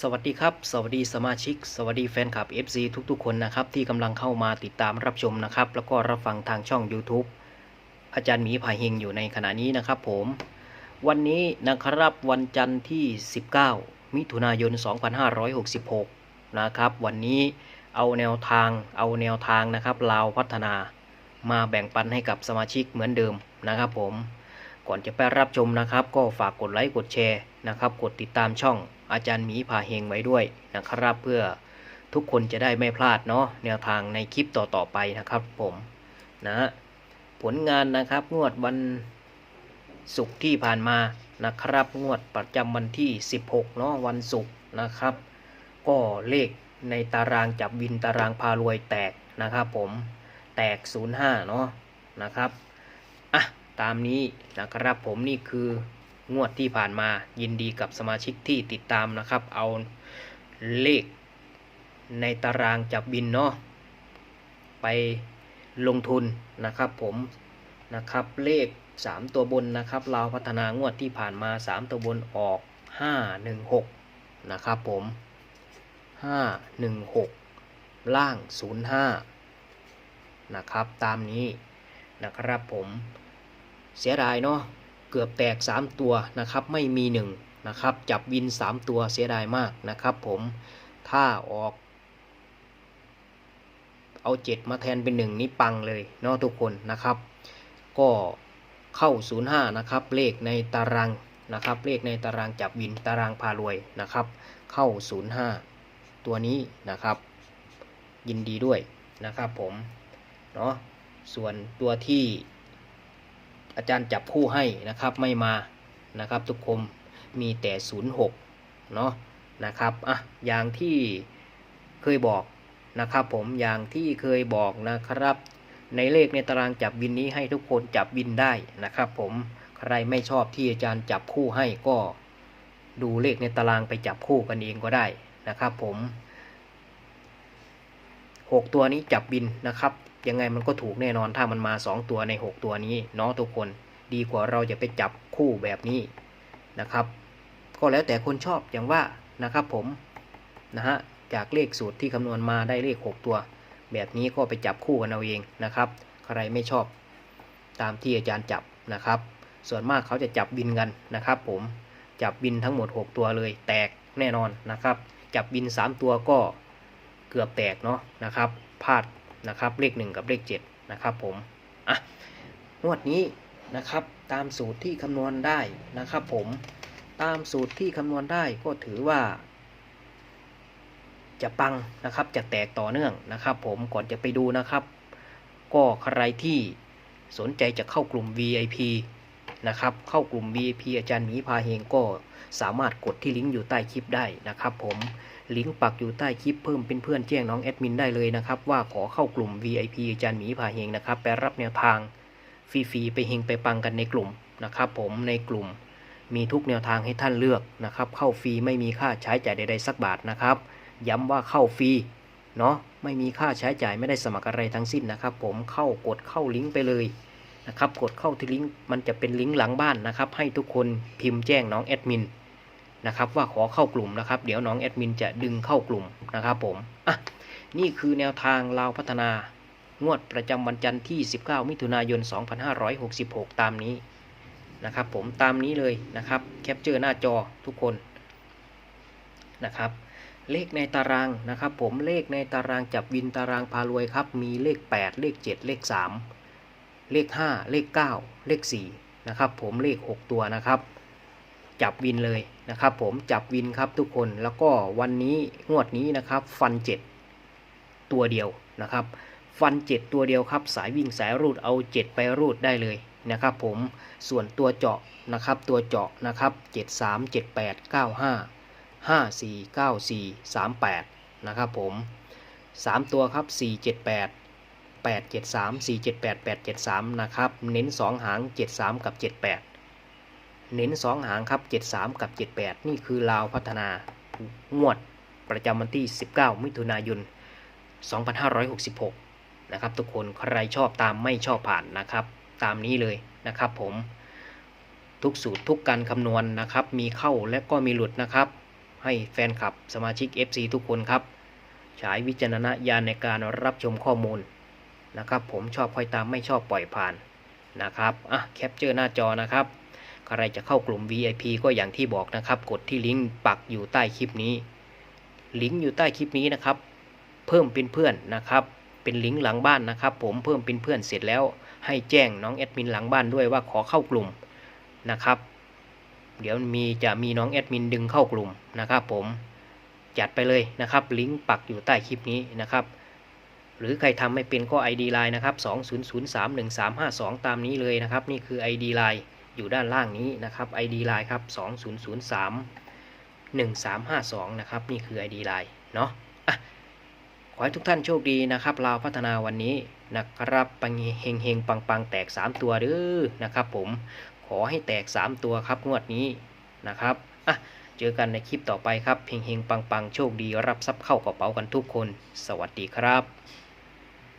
สวัสดีครับ สวัสดีสมาชิก สวัสดีแฟนคลับ FC ทุกๆ คนนะครับ ที่กำลังเข้ามาติดตามรับชมนะครับ แล้วก็รับฟังทางช่อง YouTube อาจารย์หมีพาเฮงอยู่ในขณะนี้นะครับผม วันนี้นะครับวันจันทร์ที่ 19 มิถุนายน 2566 นะครับ วันนี้เอาแนวทางเอาแนวทางนะครับลาวพัฒนามาแบ่งปันให้กับสมาชิกเหมือนเดิมนะครับผม ก่อนจะไปรับชมนะครับ ก็ฝากกดไลค์กดแชร์นะครับ กดติดตามช่อง อาจารย์หมีพาเฮงไว้ด้วยนะครับ เพื่อทุกคนจะได้ไม่พลาดเนาะแนวทางในคลิปต่อๆไปนะครับผมนะผลงานนะครับงวดวันศุกร์ที่ผ่านมานะครับงวดประจำวันที่ 16เนาะวันศุกร์นะครับ ก็เลขในตารางจับวินตารางพารวยแตกนะครับผมแตก 05เนาะนะครับอะตามนี้นะครับผมนี่คือ งวดที่ผ่านมายินดีกับสมาชิกที่ติดตามนะครับ เอาเลขในตารางจับบินเนาะไปลงทุนนะครับผมนะครับเลข 3 ตัวบนนะครับเราพัฒนางวดที่ผ่านมา 3 ตัวบนออก 516 นะครับผม 516 ล่าง 05 นะครับตามนี้นะครับผมเสียดายเนาะ เกือบแตก 3 ตัวนะครับ ไม่มี1นะครับ จับวิน 3 ตัวเสียดายมากนะครับ ผมถ้าออก เอา 7 มาแทนเป็น 1 นี่ปังเลยเนาะทุกคนนะครับ ก็เข้า 05 นะครับ เลขในตารางนะครับ เลขในตารางจับวินตารางพารวยนะครับ เข้า 05 ตัวนี้นะครับ ยินดีด้วยนะครับผมเนาะส่วนตัวที่ อาจารย์จับคู่ให้นะครับไม่มานะครับ ทุกคนมีแต่ 06เนาะนะครับอะอย่างที่เคยบอกนะครับ ผมอย่างที่เคยบอกนะครับ ในเลขในตารางจับวินนี้ให้ทุกคนจับวินได้นะครับ ผมใครไม่ชอบที่อาจารย์จับคู่ให้ก็ดูเลขในตารางไปจับคู่กันเองก็ได้นะครับ ผม 6 ตัวนี้จับบินนะครับ ยังไงมันก็ถูกแน่นอนถ้ามันมา 2 ตัวใน 6 ตัวนี้เนาะทุกคนดีกว่าเราจะไปจับคู่แบบนี้นะครับ ก็แล้วแต่คนชอบอย่างว่านะครับผมนะฮะจากเลขสูตรที่คำนวณมาได้เลข 6 ตัว แบบนี้ก็ไปจับคู่กันเอาเองนะครับ ใครไม่ชอบตามที่อาจารย์จับนะครับ ส่วนมากเขาจะจับบินกันนะครับผมจับบินทั้งหมด 6 ตัวเลยแตกแน่นอนนะครับ จับบิน 3 ตัวก็เกือบแตกเนาะนะครับพลาด นะครับ เลข 1 กับเลข7นะครับผมอะงวดนี้นะครับตามสูตรที่คำนวณได้นะครับ ผมตามสูตรที่คำนวณได้ก็ถือว่า จะปังนะครับจะแตกต่อเนื่องนะครับ ผมก่อนจะไปดูนะครับ ก็ใครที่สนใจจะเข้ากลุ่ม VIP นะครับ เข้ากลุ่ม VIP อาจารย์หมีพาเฮงก็สามารถกดที่ลิงก์อยู่ใต้คลิปได้นะครับ ผมลิงก์ปักอยู่ใต้คลิปเพิ่มเป็นเพื่อนแจ้งน้องแอดมินได้เลยนะครับ ว่าขอเข้ากลุ่ม VIP อาจารย์หมีพาเฮงนะครับไปรับแนวทางฟรีๆไปเฮงไปปังกันในกลุ่มนะครับ ผมในกลุ่มมีทุกแนวทางให้ท่านเลือกนะครับ เข้าฟรีไม่มีค่าใช้จ่ายใดๆสักบาทนะครับ ย้ำว่าเข้าฟรีเนาะไม่มีค่าใช้จ่ายไม่ได้สมัครอะไรทั้งสิ้นนะครับ ผมเข้ากดเข้าลิงก์ไปเลย นะครับ กดเข้าที่ลิงก์มันจะเป็นลิงก์หลังบ้านนะครับ ให้ทุกคนพิมพ์แจ้งน้องแอดมินนะครับว่าขอเข้ากลุ่มนะครับ เดี๋ยวน้องแอดมินจะดึงเข้ากลุ่มนะครับผมอะนี่คือแนวทางเราพัฒนางวดประจำวันจันทร์ที่ 19 มิถุนายน 2566 ตามนี้นะครับผมตามนี้เลยนะครับแคปเจอร์หน้าจอทุกคนนะครับเลขในตารางนะครับผมเลขในตารางจับวินตารางพารวยครับ มีเลข 8 เลข 7 เลข 3 เลข 5 เลข 9 เลข4นะครับผมเลข 6 ตัวนะครับ จับวินเลยนะครับ ผมจับวินครับทุกคนแล้วก็วันนี้งวดนี้นะครับ ฟัน 7 ตัวเดียวนะครับ ฟัน 7 ตัวเดียวครับ สายวิ่งสายรูดเอา 7 ไปรูดได้เลยนะครับ ผมส่วนตัวเจาะนะครับตัวเจาะนะครับ 73 78 95ห้าสี่เก้าสี่สามแปดนะครับผมสามตัวครับสี่ เจ็ดแปดแปดเจ็ดสามสี่เจ็ดแปดแปดเจ็ดสามนะครับ เน้นสองหางเจ็ดสามกับเจ็ดแปดเน้นสองหางครับเจ็ดสามกับเจ็ดแปดนี่คือลาวพัฒนางวดประจำวันที่สิบเก้ามิถุนายนสองพันห้าร้อยหกสิบหกนะครับ ทุกคนใครชอบตามไม่ชอบผ่านนะครับ ตามนี้เลยนะครับผมทุกสูตรทุกการคำนวณนะครับ มีเข้าและก็มีหลุดนะครับ ให้แฟนคลับสมาชิก FC ทุกคนครับใช้วิจารณญาณในการรับชมข้อมูล นะครับ ผมชอบคอยตามไม่ชอบปล่อยผ่านนะครับอะแคปเจอร์หน้าจอนะครับใครจะเข้ากลุ่ม VIP ก็อย่างที่บอกนะครับ กดที่ลิงก์ปักอยู่ใต้คลิปนี้ ลิงก์อยู่ใต้คลิปนี้นะครับ เพิ่มเป็นเพื่อนนะครับ เป็นลิงก์หลังบ้านนะครับ ผมเพิ่มเป็นเพื่อนเสร็จแล้ว ให้แจ้งน้องแอดมินหลังบ้านด้วยว่าขอเข้ากลุ่มนะครับ เดี๋ยวมีจะมีน้องแอดมินดึงเข้ากลุ่มนะครับ ผมจัดไปเลยนะครับ ลิงก์ปักอยู่ใต้คลิปนี้นะครับ หรือใครทำไม่เป็นก็ ID Line นะครับ20031352 ตามนี้เลยนะครับ นี่คือ ID Line อยู่ด้านล่างนี้นะครับ ID Line ครับ2003 1352 นะครับ นี่คือ ID Line เนาะขอให้ทุกท่านโชคดีนะครับลาวพัฒนาวันนี้นะครับปังเฮงเฮงปังปังแตก 3 ตัวเด้อนะครับผมขอให้แตก 3 ตัวครับงวดนี้นะครับอะเจอกันในคลิปต่อไปครับเฮงเฮงปังปังโชคดีรับทรัพย์เข้ากระเป๋ากันทุกคน สวัสดีครับ